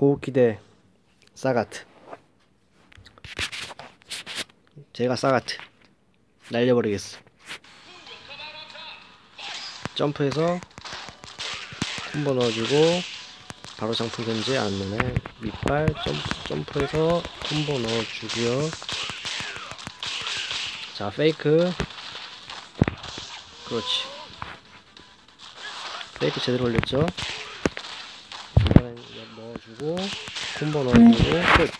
고기대 사가트. 제가 사가트. 날려버리겠어. 점프해서 콤보 넣어주고 바로 장풍 견제 안 넣네 밑발 점프, 점프해서 콤보 넣어주고요. 자 페이크. 그렇지. 페이크 제대로 올렸죠 이번엔 넣어주고 콤보 넣어주고 끝.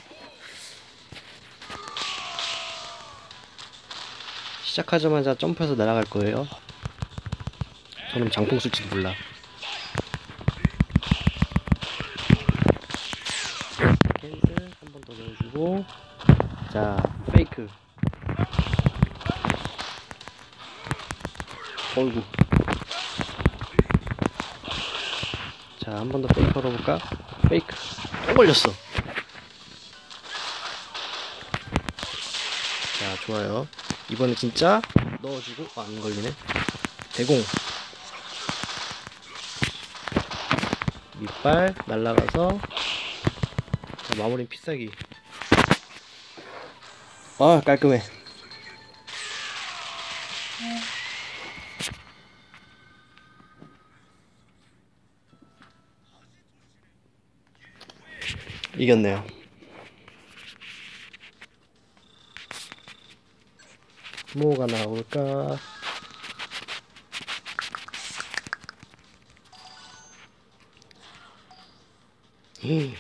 시작하자마자 점프해서 날아갈 거예요. 저는 장풍 쓸지도 몰라. 캔슬 한 번 더 넣어주고 자 페이크. 어이구 자 한 번 더 페이크 걸어볼까? 페이크. 또 걸렸어. 자 좋아요. 이번에 진짜 넣어주고 아, 안 걸리네. 대공. 밑발 날라가서 자, 마무리 피싸기. 아 깔끔해 이겼네요. 뭐가 나올까? 히,